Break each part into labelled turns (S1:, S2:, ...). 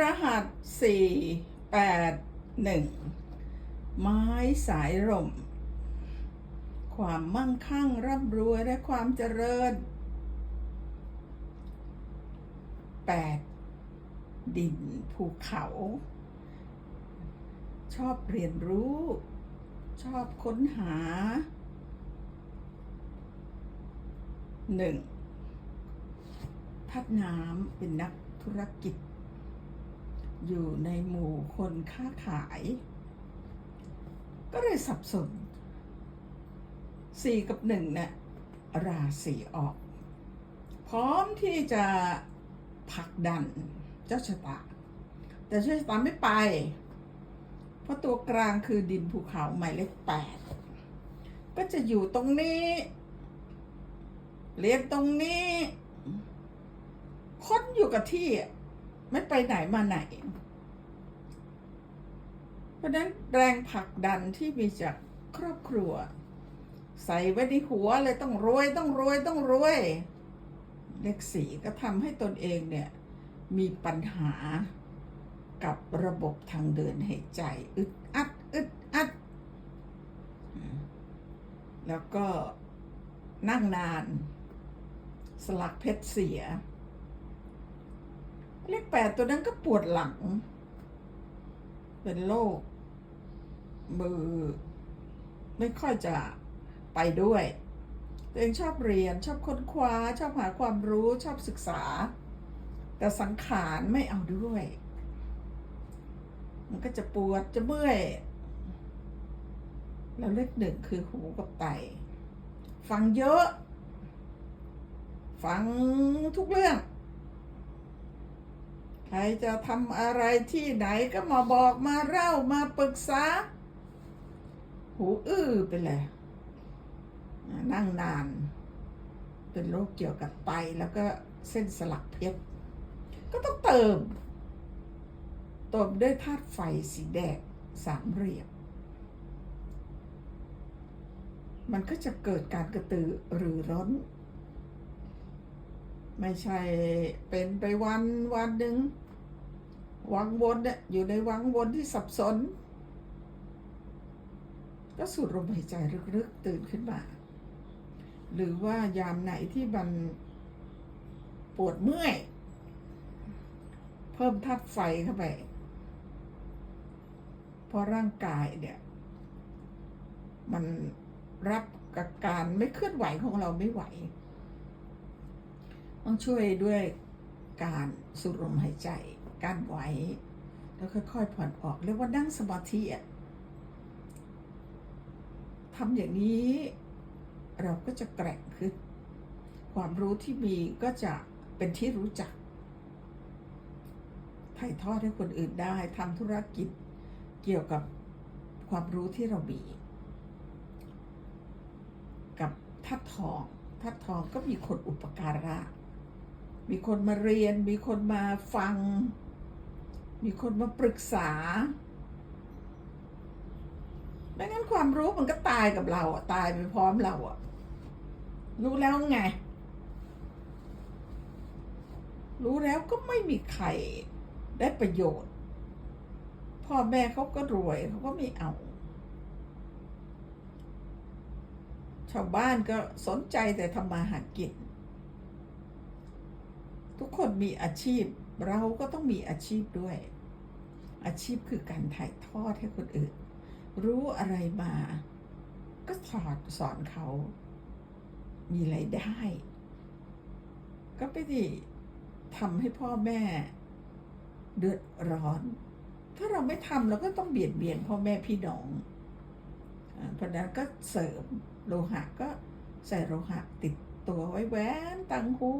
S1: รหัสสี่แปดหนึ่งไม้สายลมความมั่งคั่งร่ำรวยและความเจริญแปดดินภูเขา ชอบเรียนรู้ ชอบค้นหาหนึ่งทัดน้ำเป็นนักธุรกิจ อยู่ในหมู่คนค้าขาย ก็เลยสับสนสี่กับหนึ่งเนี่ยราศีออก พร้อมที่จะผลักดันเจ้าชะตา แต่เจ้าชะตาไม่ไป เพราะตัวกลางคือดินภูเขาหมายเลขแปดก็จะอยู่ตรงนี้ เรียนตรงนี้ค้นอยู่กับที่ ไม่ไปไหนมาไหน เพราะนั้นแรงผลักดันที่มีจากครอบครัว ใส่ไว้ในหัวเลยต้องรวยต้องรวยต้องรวยเลขสี่ก็ทำให้ตนเองเนี่ย มีปัญหากับระบบทางเดินหายใจ อึดอัดอึดอัด แล้วก็นั่งนาน สลักเพชรเสีย เลขแปดตัวนั้นก็ปวดหลัง เป็นโรคมือ ไม่ค่อยจะไปด้วย ตัวเองชอบเรียนชอบค้นคว้า ชอบหาความรู้ชอบศึกษา แต่สังขารไม่เอาด้วย มันก็จะปวดจะเมื่อยแล้วเลขหนึ่งคือหูกับไต ฟังเยอะ ฟังทุกเรื่อง ใครจะทำอะไรที่ไหนก็มาบอกมาเล่ามาปรึกษา หูอื้อไปเลยนั่งนาน เป็นโรคเกี่ยวกับไตแล้วก็เส้นสลักเพชรก็ต้องเติมเติมด้วยธาตุไฟสีแดงสามเหลี่ยมมันก็จะเกิดการกระตือรือร้น ไม่ใช่เป็นไปวันวันหนึ่งวังวนเนี่ยอยู่ในวังวนที่สับสน ก็สูดลมหายใจลึกๆตื่นขึ้นมา หรือว่ายามไหนที่มันปวดเมื่อย เพิ่มธาตุไฟเข้าไป เพราะร่างกายเนี่ยมันรับกับการไม่เคลื่อนไหวของเราไม่ไหว ต้องช่วยด้วยการสูดลมหายใจการไหวแล้วค่อยๆผ่อนออกเรียกว่านั่งสมาธิอะทำอย่างนี้เราก็จะแกร่งขึ้น ความรู้ที่มีก็จะเป็นที่รู้จัก ถ่ายทอดให้คนอื่นได้ทำธุรกิจเกี่ยวกับความรู้ที่เรามี กับทัดทอง ทัดทองก็มีคนอุปการะ มีคนมาเรียน มีคนมาฟัง มีคนมาปรึกษาไม่งั้นความรู้มันก็ตายกับเราอะตายไปพร้อมเราอะรู้แล้วไง รู้แล้วก็ไม่มีใครได้ประโยชน์ พ่อแม่เขาก็รวยเขาก็ไม่เอา ชาวบ้านก็สนใจแต่ทำมาหากิน ทุกคนมีอาชีพ เราก็ต้องมีอาชีพด้วย อาชีพคือการถ่ายทอดให้คนอื่น รู้อะไรมา ก็สอนสอนเขา มีไรายได้ ก็ไปดิทำให้พ่อแม่ เดือดร้อน ถ้าเราไม่ทำเราก็ต้องเบียดเบียนพ่อแม่พี่น้องอ่าเพราะนั้นก็เสริมโลหะก็ใส่โลหะติดตัวไว้แหวนตังหู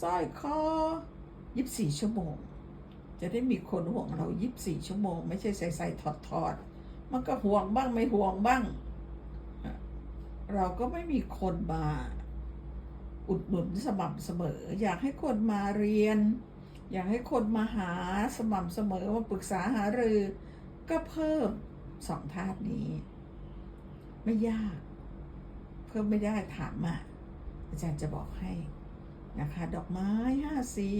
S1: สร้อยคอยิบสี่ชั่วโมง จะได้มีคนห่วงเรายิบสี่ชั่วโมง ไม่ใช่ใส่ใส่ถอดถอดมันก็ห่วงบ้างไม่ห่วงบ้าง เราก็ไม่มีคนมาอุดหนุนสม่ำเสมอ อยากให้คนมาเรียน อยากให้คนมาหาสม่ำเสมอมาปรึกษาหารือ ก็เพิ่มสองธาตุนี้ ไม่ยาก เพิ่มไม่ได้ถามมาอาจารย์จะบอกให้ นะคะ ดอกไม้ห้าสี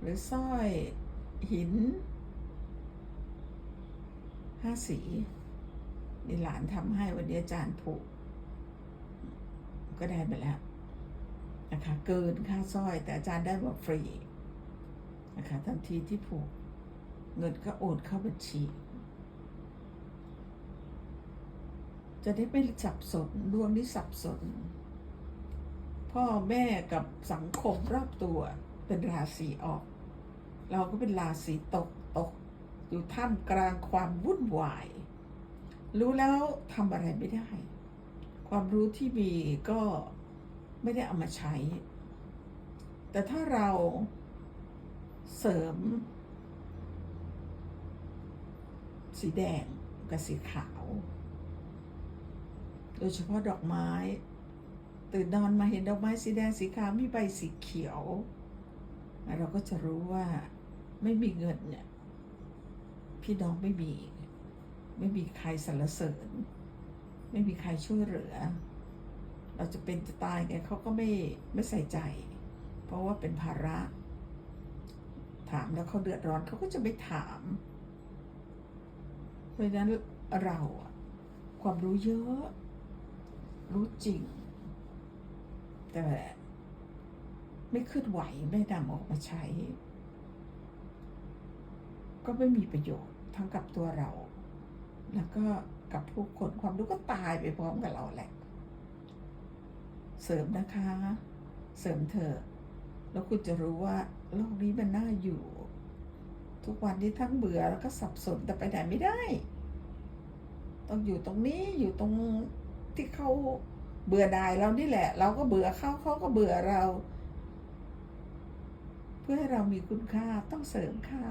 S1: หรือสร้อยหินห้าสีนี่หลานทำให้วันนี้อาจารย์ผูก ก็ได้ไปแล้วนะคะ เกินค่าสร้อย แต่อาจารย์ได้แบบฟรีนะคะทันทีที่ผูก เงินก็โอนเข้าบัญชี จะได้ไม่สับสนดวงนี้สับสน พ่อแม่กับสังคมรอบตัวเป็นราศีออก เราก็เป็นราศีตกตก อยู่ท่ามกลางความวุ่นวาย รู้แล้วทำอะไรไม่ได้ ความรู้ที่มีก็ไม่ได้เอามาใช้ แต่ถ้าเราเสริม สีแดงกับสีขาว โดยเฉพาะดอกไม้ ตื่นนอนมาเห็นดอกไม้สีแดงสีขาวมีใบสีเขียว เราก็จะรู้ว่าไม่มีเงินเนี่ยพี่น้องไม่มี ไม่มีใครสรรเสริญ ไม่มีใครช่วยเหลือ เราจะเป็นจะตายไงเขาก็ไม่ไม่ใส่ใจ เพราะว่าเป็นภาระ ถามแล้วเขาเดือดร้อนเขาก็จะไม่ถาม เพราะฉะนั้นเราความรู้เยอะ รู้จริง แต่ไม่เคลื่อนไหวไม่นำออกมาใช้ ก็ไม่มีประโยชน์ทั้งกับตัวเรา แล้วก็กับผู้คนความรู้ก็ตายไปพร้อมกับเราแหละ เสริมนะคะ เสริมเถอแล้วคุณจะรู้ว่าโลกนี้มันน่าอยู่ ทุกวันนี้ทั้งเบื่อแล้วก็สับสนแต่ไปไหนไม่ได้ ต้องอยู่ตรงนี้อยู่ตรงที่เขา เบื่อดายเรานี่แหละ เราก็เบื่อเขาเขาก็เบื่อเรา เพื่อให้เรามีคุณค่าต้องเสริมค่า